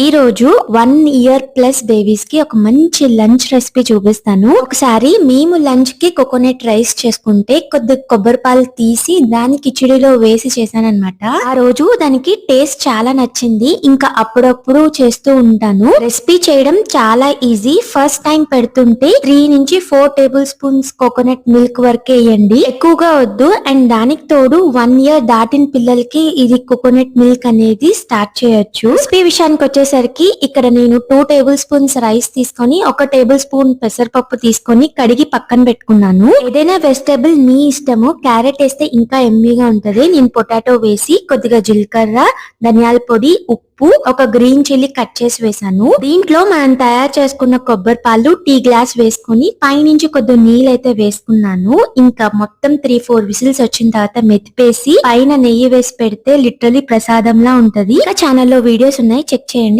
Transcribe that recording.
ఈ రోజు one year plus బేబీస్కి ఒక మంచి లంచ్ రెసిపీ చూపిస్తాను. ఒకసారి మేము లంచ్కి కోకోనట్ రైస్ చేసుకుంటే కొద్ది కొబ్బరి పాలు తీసి దాని కిచిడిలో వేసి చేశానన్నమాట. ఆ రోజు దానికి టేస్ట్ చాలా నచ్చింది. ఇంకా అప్పుడప్పుడు చేస్తూ ఉంటాను. రెసిపీ చేయడం చాలా ఈజీ ఫస్ట్ టైం పెడుతుంటే త్రీ నుంచి four tablespoons coconut milk వరకే వేయండి. ఎక్కువగా వద్దు. అండ్ దానికి తోడు వన్ ఇయర్ దాటిన పిల్లలకి ఇది కోకోనట్ మిల్క్ అనేది స్టార్ట్ చేయొచ్చు. రెసిపీ విషయానికి వచ్చేసరికి ఇక్కడ నేను టూ టేబుల్ స్పూన్స్ రైస్ తీసుకొని ఒక టేబుల్ స్పూన్ పెసరపప్పు తీసుకొని కడిగి పక్కన పెట్టుకున్నాను. ఏదైనా వెజిటేబుల్ మీ ఇష్టము క్యారెట్ వేస్తే ఇంకా ఎమ్మీగా ఉంటది. నేను పొటాటో వేసి కొద్దిగా జీలకర్ర ధనియాల పొడి ఉప్పు ఒక గ్రీన్ చిల్లీ కట్ చేసి వేసాను. దీంట్లో మనం తయారు చేసుకున్న కొబ్బరి పాలు టీ గ్లాస్ వేసుకొని పైనుంచి కొద్ది నీళ్ళు అయితే వేసుకున్నాను. ఇంకా మొత్తం త్రీ ఫోర్ విసిల్స్ వచ్చిన తర్వాత మెతిపేసి పైన నెయ్యి వేసి పెడితే లిటరలీ ప్రసాదంలా ఉంటది. ఇంకా ఛానల్లో వీడియోస్ ఉన్నాయి చెక్ చేయండి.